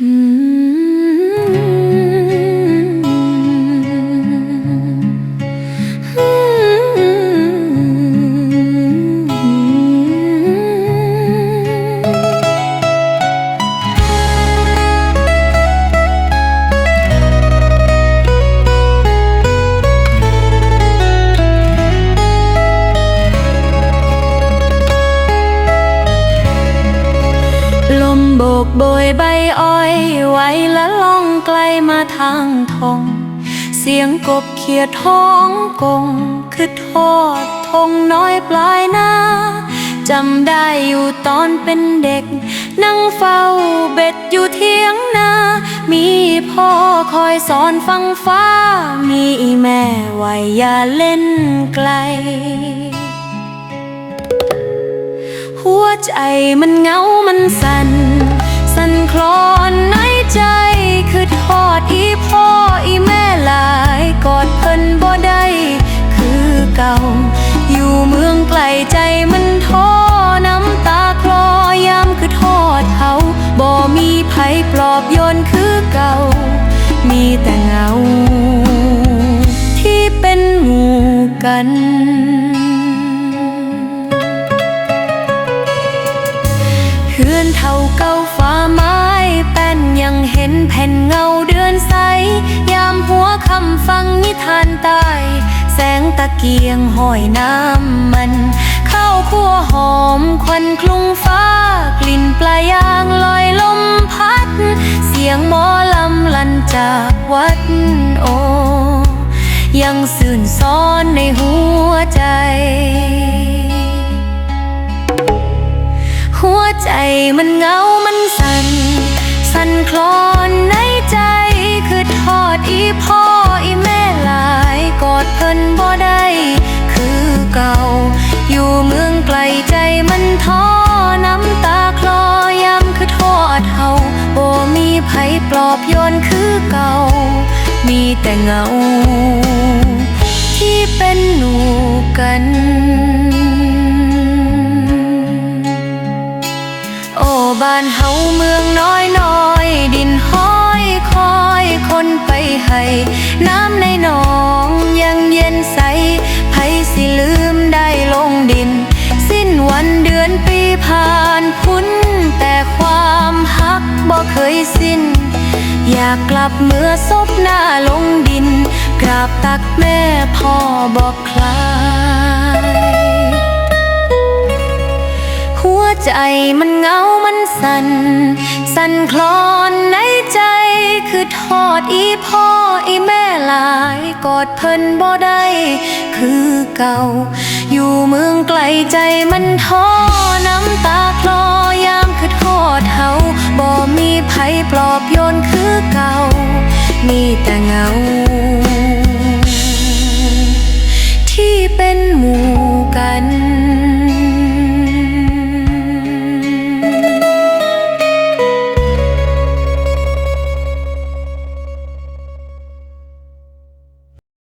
อื กโบยใบอ้อยไว้และล่องไกลมาทางทงเสียงกบเขียดท้องกง คือทอดทงน้อยปลายนาจำได้อยู่ตอนเป็นเด็ก นั่งเฝ้าเบ็ดอยู่เทียงนา มีพ่อคอยสอนฟังฟ้า มีแม่ไว้อย่าเล่นไกล หัวใจมันเงามันสันสั่น คลอนในใจคือทอดอีพ่ออีแม่หลายกอดเพิ่นบ่ได้คือเก่า อยู่เมืองไกลใจมันท้อน้ำตาคลอยามคือทอดเขาบ่มีไผปลอบโยนคือเก่า มีแต่เงา ที่เป็นหมู่กันเฮือนเท่าเก่าฟ้า เห็นแผ่นเงาเดือนใส ยามหัวคำฟังนิทานใตายแสงตะเกียงห้อยน้ำมันเข้าวคั่วหอมควันคลุ้งฟ้า กลิ่นปลายยางลอยลมพัด เสียงหมอลำลันจากวัดโอ ยังสื่นซ้อนในหัวใจหัวใจมันเงา มีแต่เงา ที่เป็นหนูกัน โอ้บ้านเฮาเมืองน้อยน้อยดินห้อยคอยคนไปให้ น้ำในหนองยังเย็นใสไผสิลืมได้ลงดิน สิ้นวันเดือนปีผ่านพ้นแต่ความฮักบ่เคยสิ้น อยากกลับเมื่อซบหน้าลงดิน กราบตักแม่พ่อบอกคลาย หัวใจมันเหงามันสั่น สั่นคลอนในใจคือทอดอีพ่ออีแม่หลายกอดเพิ่นบ่ได้คือเก่า อยู่เมืองไกลใจมันท้อ ปลอบโยนคือเก่า มีแต่เงา